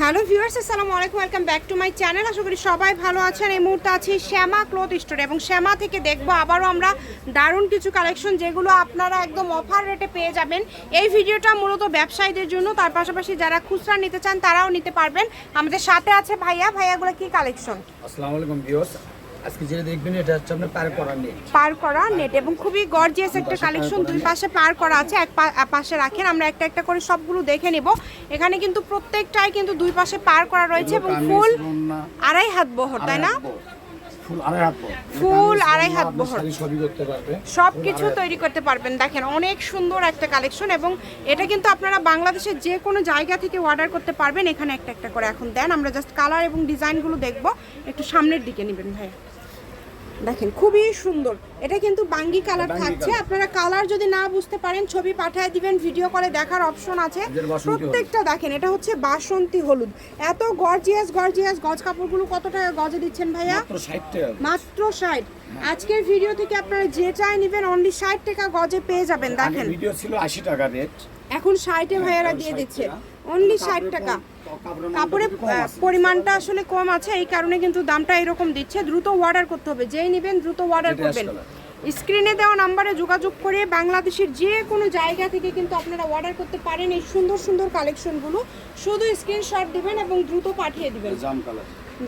Hello viewers, আসসালামু আলাইকুম, welcome back to my channel. আশা করি সবাই ভালো আছেন। এই মুহূর্তে আছি শ্যামা ক্লথ স্টোর এবং শ্যামা থেকে দেখব আবারও আমরা দারুণ কিছু কালেকশন যেগুলো আপনারা একদম অফার রেটে পেয়ে যাবেন। এই ভিডিওটা মূলত ব্যবসায়ীদের জন্য, তার পাশাপাশি যারা খুচরা নিতে চান তারাও নিতে পারবেন। আমাদের সাথে আছে ভাইয়া। ভাইয়াগুলো কি কালেকশন আসসালামু আলাইকুম ভিউয়ার্স। আজকে যেটা দেখবেন এটা হচ্ছে আপনার পার করার নেট পার করা নেট এবং খুবই গর্জিয়াস একটা কালেকশন দুই পাশে পার করা আছে এক পাশে রাখেন। আমরা একটা একটা করে সবগুলো দেখে নিব। এখানে কিন্তু প্রত্যেকটাই কিন্তু দুই পাশে পার করা রয়েছে এবং ফুল আড়াই হাত বহর তাই না? ফুল আড়াই হাত বহর। সব কিছু তৈরি করতে পারবেন। দেখেন অনেক সুন্দর একটা কালেকশন এবং এটা কিন্তু আপনারা বাংলাদেশের যে কোনো জায়গা থেকে অর্ডার করতে পারবেন। এখানে একটা একটা করে এখন দেন। আমরা জাস্ট কালার এবং ডিজাইনগুলো দেখব। একটু সামনের দিকে নেবেন ভাই দেখেন খুবই সুন্দর। এটা কিন্তু বাঙ্গি কালার থাকছে। আপনারা কালার যদি না বুঝতে পারেন ছবি পাঠিয়ে দিবেন ভিডিও কলে দেখার অপশন আছে। প্রত্যেকটা দেখেন এটা হচ্ছে বাসন্তী হলুদ। এত গর্জিয়াস গর্জিয়াস গজ কাপড়গুলো কত টাকা গজে দিচ্ছেন ভাইয়া? মাত্র 60 টাকা মাত্র ষাট। আজকের ভিডিও থেকে আপনারা যে চাই নেবেন অনলি ষাট টাকা গজে পেয়ে যাবেন দেখেন। ভিডিও ছিল 80 টাকা রেট এখন ষাটে ভাইয়ারা দিয়ে দিচ্ছে। অনলি ষাট টাকা। কাপড়ের। পরিমাণটা আসলে কম আছে এই কারণে কিন্তু দামটা এরকম দিচ্ছে। দ্রুত অর্ডার করতে হবে যেই নেবেন দ্রুত অর্ডার করবেন। স্ক্রিনে দেওয়া নাম্বারে যোগাযোগ করে বাংলাদেশের যে কোনো জায়গা থেকে কিন্তু আপনারা অর্ডার করতে পারেন এই সুন্দর সুন্দর কালেকশনগুলো শুধু স্ক্রিনশট দিবেন এবং দ্রুত পাঠিয়ে দিবেন।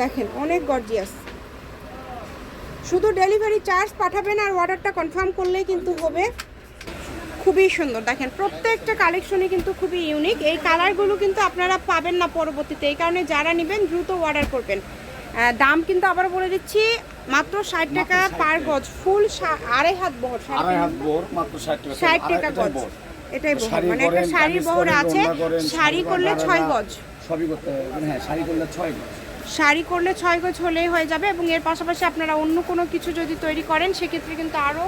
দেখেন অনেক গর্জিয়াস শুধু ডেলিভারি চার্জ পাঠাবেন আর অর্ডারটা কনফার্ম করলেই কিন্তু হবে। খুবই সুন্দর। দেখেন প্রত্যেকটা কালেকশনে কিন্তু খুবই ইউনিক এই কালারগুলো কিন্তু আপনারা পাবেন না পরবর্তীতে। এই কারণে যারা নেবেন দ্রুত অর্ডার করবেন। দাম কিন্তু আবার বলে দিচ্ছি মাত্র ষাট টাকা পার গজ ফুল আড়াই হাত বহর সাড়ে হাত বহর মাত্র 60 টাকা। ষাট টাকা গজ। এটাই বহর। মানে একটা করেন, শাড়ি কামিজ বহর আছে শাড়ি করলে ছয় গজ। সবই করতে হ্যাঁ শাড়ি করলে 6 গজ। শাড়ি করলে ছয় গজ হলেই হয়ে যাবে এবং এর পাশাপাশি আপনারা অন্য কোনো কিছু যদি তৈরি করেন সেক্ষেত্রে কিন্তু আরও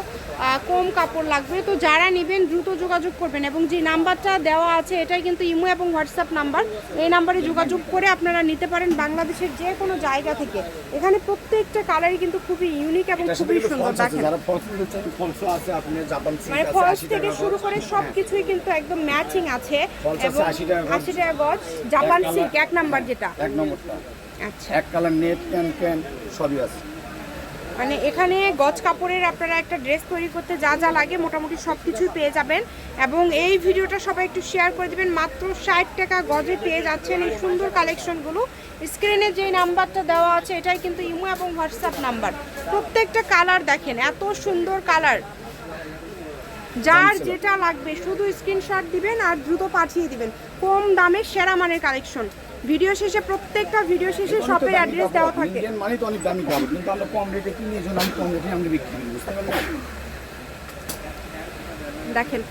কম কাপড় লাগবে। তো যারা নেবেন দ্রুত যোগাযোগ করবেন এবং যে নাম্বারটা দেওয়া আছে এটাই কিন্তু ইমো এবং হোয়াটসঅ্যাপ নাম্বার। এই নাম্বারে যোগাযোগ করে আপনারা নিতে পারেন বাংলাদেশের যে কোনো জায়গা থেকে। এখানে প্রত্যেকটা কালারই কিন্তু খুবই ইউনিক এবং খুবই সুন্দর। দেখেন। মানে ফলস থেকে শুরু করে সব কিছুই কিন্তু একদম ম্যাচিং আছে এবং 80 টাকা গজ। আশি টাকা গজ। জাপান সিল্ক এক নাম্বার যেটা। এক নম্বরটা। এক কালার নেট ক্যান ক্যান সবই আছে। মানে এখানে গজ কাপড়ের আপনারা একটা ড্রেস তৈরি করতে যা যা লাগে মোটামুটি সব কিছুই পেয়ে যাবেন। এবং এই ভিডিওটা সবাই একটু শেয়ার করে দিবেন। মাত্র ষাট টাকা গজে পেয়ে যাচ্ছেন এই সুন্দর কালেকশনগুলো স্ক্রিনে যে নাম্বারটা দেওয়া আছে এটাই কিন্তু ইমো এবং হোয়াটসঅ্যাপ নাম্বার। প্রত্যেকটা কালার দেখেন এত সুন্দর কালার। যার যেটা লাগবে শুধু স্ক্রিনশট দিবেন আর দ্রুত পাঠিয়ে দিবেন। কম দামে সেরা মানের কালেকশন ভিডিও শেষে প্রত্যেকটা ভিডিও শেষে শপের অ্যাড্রেস দেওয়া থাকে। ইন্ডিয়ান মানে তো অনেক দামি কাপড়। কিন্তু আমরা কম রেটে কিনি এই জন্য আমি কম রেটে আমরা বিক্রি করি বুঝতে পারলেন? দেখেন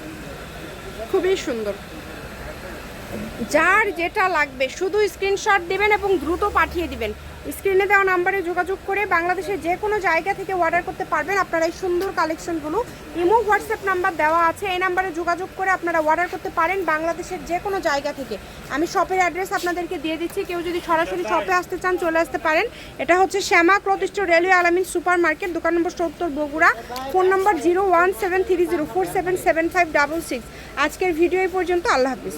খুবই সুন্দর। যার যেটা লাগবে শুধু স্ক্রিনশট দেবেন এবং দ্রুত পাঠিয়ে দিবেন। স্ক্রিনে দেওয়া নাম্বারে যোগাযোগ করে বাংলাদেশের যে কোনো জায়গা থেকে অর্ডার করতে পারবেন। আপনারা এই সুন্দর কালেকশনগুলো ইমো হোয়াটসঅ্যাপ নাম্বার দেওয়া আছে। এই নাম্বারে যোগাযোগ করে আপনারা অর্ডার করতে পারেন বাংলাদেশের যে কোনো জায়গা থেকে। আমি শপের অ্যাড্রেস আপনাদেরকে দিয়ে দিচ্ছি। কেউ যদি সরাসরি শপে আসতে চান চলে আসতে পারেন। এটা হচ্ছে Shyama store railway Alamin super market দোকান নম্বর সত্তর Bogura. Phone number zero one seven three zero four seven seven five double six আজকের ভিডিও এই পর্যন্ত। আল্লাহ হাফিজ।